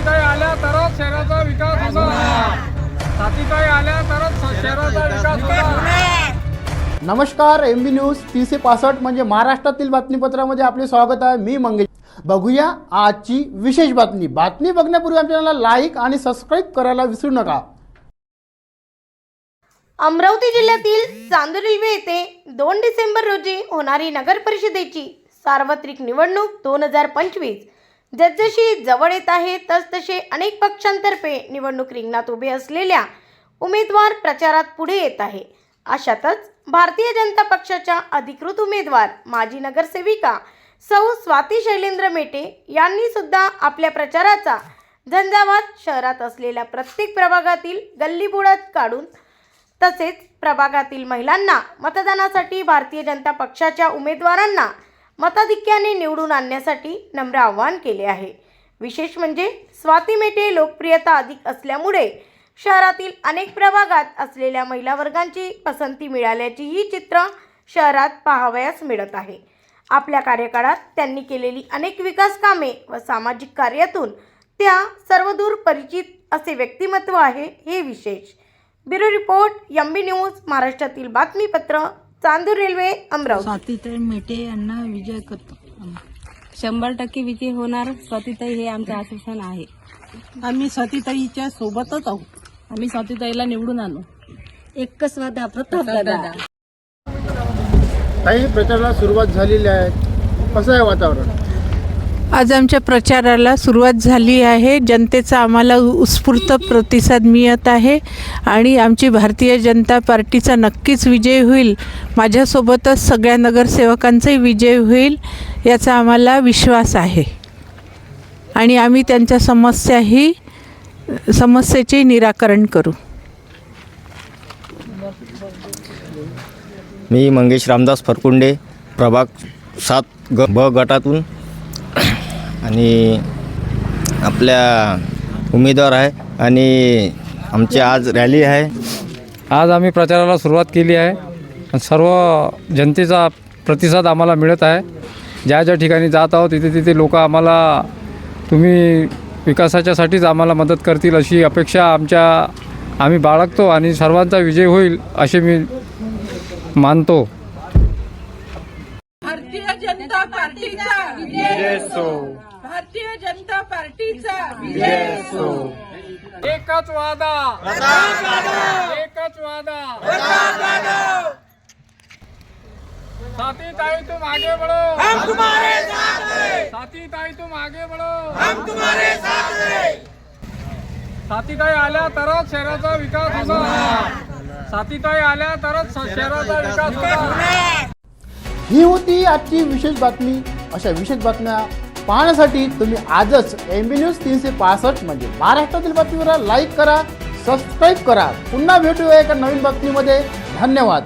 साथीताई आल्या तरच शहराचा विकास होणार. साथीताई आल्या तरच शहराचा विकास होणार. नमस्कार एम बी न्यूज तीनशे पासष्ट म्हणजे महाराष्ट्रातील बातमीपत्रामध्ये आपले स्वागत आहे. मी मंगेश. बघूया आजची विशेष बातमी. बातमी बघण्यापूर्वी आमच्या चॅनलला लाईक आणि सबस्क्राईब करायला विसरू नका. अमरावती जिल्ह्यातील चांदूर रेल्वे येथे दोन डिसेंबर रोजी होणारी नगर परिषदेची सार्वत्रिक निवडणूक दोन हजार पंचवीस जसजशी जवळ येत आहे तसतसे अनेक पक्षांतर्फे निवडणूक रिंगणात उभे असलेल्या उमेदवार प्रचारात पुढे येत आहे. अशातच भारतीय जनता पक्षाच्या अधिकृत उमेदवार माजी नगरसेविका सौ स्वाती शैलेंद्र मेटे यांनी सुद्धा आपल्या प्रचाराचा झंझावात शहरात असलेल्या प्रत्येक प्रभागातील गल्लीबोळात काढून तसेच प्रभागातील महिलांना मतदानासाठी भारतीय जनता पक्षाच्या उमेदवारांना मताधिक्याने निवडून आणण्यासाठी नम्र आवाहन केले आहे. विशेष म्हणजे स्वाती मेटे लोकप्रियता अधिक असल्यामुळे शहरातील अनेक प्रभागात असलेल्या महिला वर्गांची पसंती मिळाल्याची ही चित्र शहरात पाहावयास मिळत आहे. आपल्या कार्यकाळात त्यांनी केलेली अनेक विकास कामे व सामाजिक कार्यातून त्या सर्वदूर परिचित असे व्यक्तिमत्व आहे हे विशेष. ब्युरो रिपोर्ट यम्बी न्यूज महाराष्ट्रातील बातमीपत्र चांदूर रेल्वे अमरावती. स्वातीताई मेटे यांना विजय करतो. शंभर टक्के विजय होणार. स्वातीताई हे आमचं आश्वासन आहे. आम्ही सतीताईच्या सोबतच आहोत. आम्ही स्वातीताईला निवडून आणू. एकच वादा प्रताप दादा. काही प्रचाराला सुरुवात झालेली आहे. कसं आहे वातावरण? आज आमच्या प्रचाराला सुरुवात झाली आहे. जनतेचा आम्हाला उत्स्फूर्त प्रतिसाद मिळत आहे आणि आमची भारतीय जनता पार्टीचा नक्कीच विजय होईल. माझ्यासोबतच सगळ्या नगरसेवकांचाही विजय होईल याचा आम्हाला विश्वास आहे. आणि आम्ही त्यांच्या समस्याही समस्येचे निराकरण करू. मी मंगेश रामदास फरकुंडे प्रभाग सात ग ब गटातून आणि आपल्या उमेदवार आहे आणि आमची आज रॅली आहे. आज आम्ही प्रचाराला सुरुवात केली आहे. सर्व जनतेचा प्रतिसाद आम्हाला मिळत आहे. ज्या ज्या ठिकाणी जात आहोत तिथे तिथे लोक आम्हाला तुम्ही विकासाच्यासाठीच आम्हाला मदत करतील अशी अपेक्षा आमच्या आम्ही बाळगतो आणि सर्वांचा विजय होईल असे मी मानतो भारतीय जनता पार्टीचा. विजय भारतीय जनता पार्टीचा. विजय एकच वादा. एकच वादा. साथी ताई तुम आगे बढ़ो हम तुम्हारे साथ हैं साथी ताई तुम आगे बढ़ो हम तुम्हारे साथ हैं साथी ताई आल्या तरच शहराचा विकास होणार. साथी ताई आल्या तरच शहराचा विकास होणार. ही होती आजची विशेष बातमी. अशा विशेष बातम्या पाहण्यासाठी तुम्ही आजच एम बी न्यूज तीनशे पासष्ट म्हणजे महाराष्ट्रातील बातमीवर लाईक करा सबस्क्राईब करा. पुन्हा भेटूया एका नवीन बातमीमध्ये. धन्यवाद.